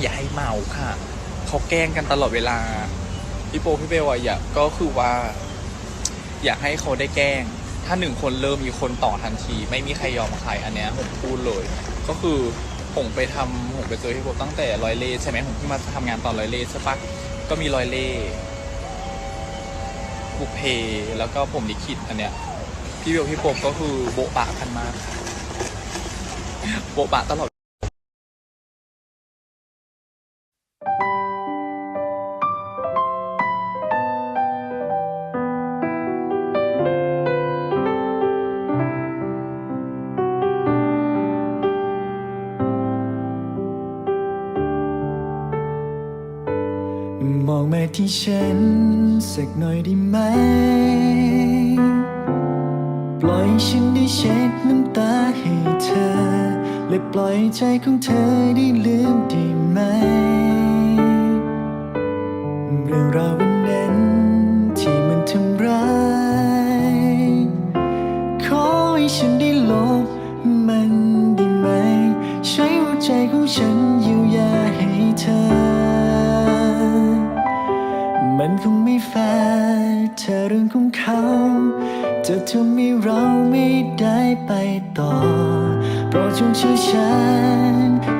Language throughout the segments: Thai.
อย่าให้เมาค่ะเขาแกล้งกันตลอดเวลา พี่โปพี่เบลอะอยากก็คือว่า อยากให้เขาได้แกล้ง ถ้าหนึ่งคนเริ่มมีคนต่อทันที ไม่มีใครยอมใครอันเนี้ยผมพูดเลย ก็คือผมไปทำผมไปเจอพี่โปตั้งแต่ร้อยเล่ใช่ไหมผมเพิ่งมาทำงานตอนร้อยเล่ใช่ปะก็มีร้อยเล่บุพเพแล้วก็ผมลิขิตอันเนี้ยพี่เบลพี่โปก็คือโบะบะกันมากโบะบะตลอด มองมาที่ฉัน สักหน่อยได้ไหม ปล่อยฉันได้เช็ดน้ำตาให้เธอ และปล่อยใจของเธอได้ลืมได้ไหม เธอเรื่องของเขาจะทำให้เราไม่ได้ไปต่อ โปรดจงเชื่อฉัน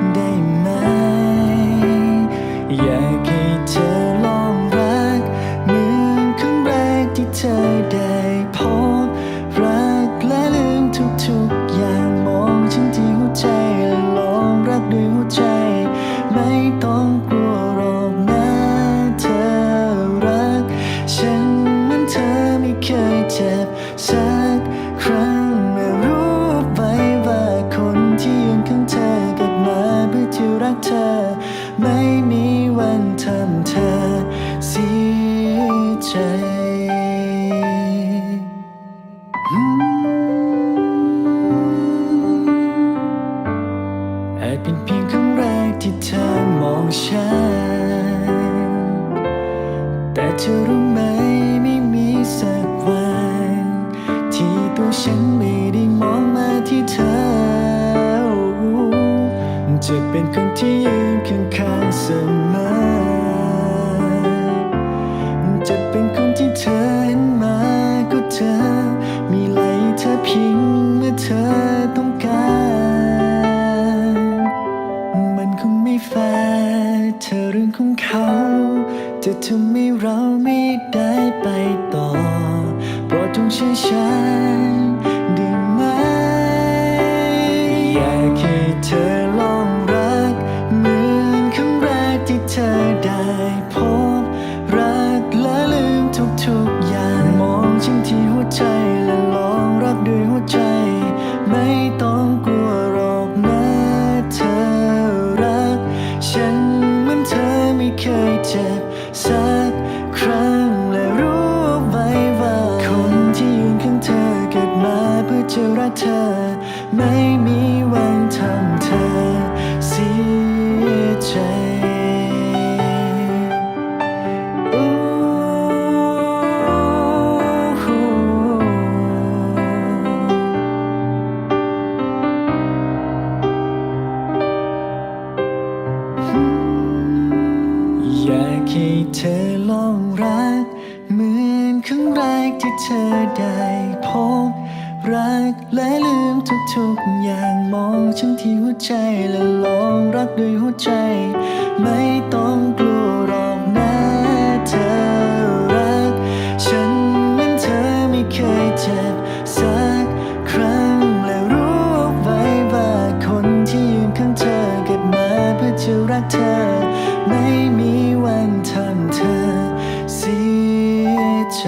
ข้างเธอเกิดมาเพื่อที่รักเธอ ไม่มีวันทำเธอเสียใจอืมอาจเป็นเพียงครั้งแรกที่เธอมองฉัน จะเป็นคนที่ยืนข้างๆเสมอ จะเป็นคนที่เธอเห็นมาก็เธอ มีไหลเธอพียงเมื่อเธอต้องการ มันคงไม่แฟร์เธอเรื่องของเขา จะทำให้เราไม่ได้ไปต่อโปรดจงเชื่อฉัน อได้พบรักและลืมทุกๆอย่าง มองฉันที่หัวใจและลองรักด้วยหัวใจ ไม่ต้องกลัวหรอกนะเธอรัก ฉันเหมือนเธอไม่เคยเจ็บสักครั้งและรู้ไว้ว่าคนที่ยืนข้างเธอเกิดมาเพื่อจะรักเธอ ไม่มีวันทำเธอ เธอลองรัก เหมือนครั้งแรกที่เธอได้พบ รักและลืมทุกๆอย่างมองฉันที่หัวใจและลองรักด้วยหัวใจ ไม่ต้องกลัวหรอกนะเธอรัก ฉันเหมือนเธอไม่เคยเจ็บสักครั้งและรู้ไว้ว่าคนที่ยืนข้างเธอเกิดมาเพื่อจะรักเธอ ไม่มีวันทำเธอเสียใจ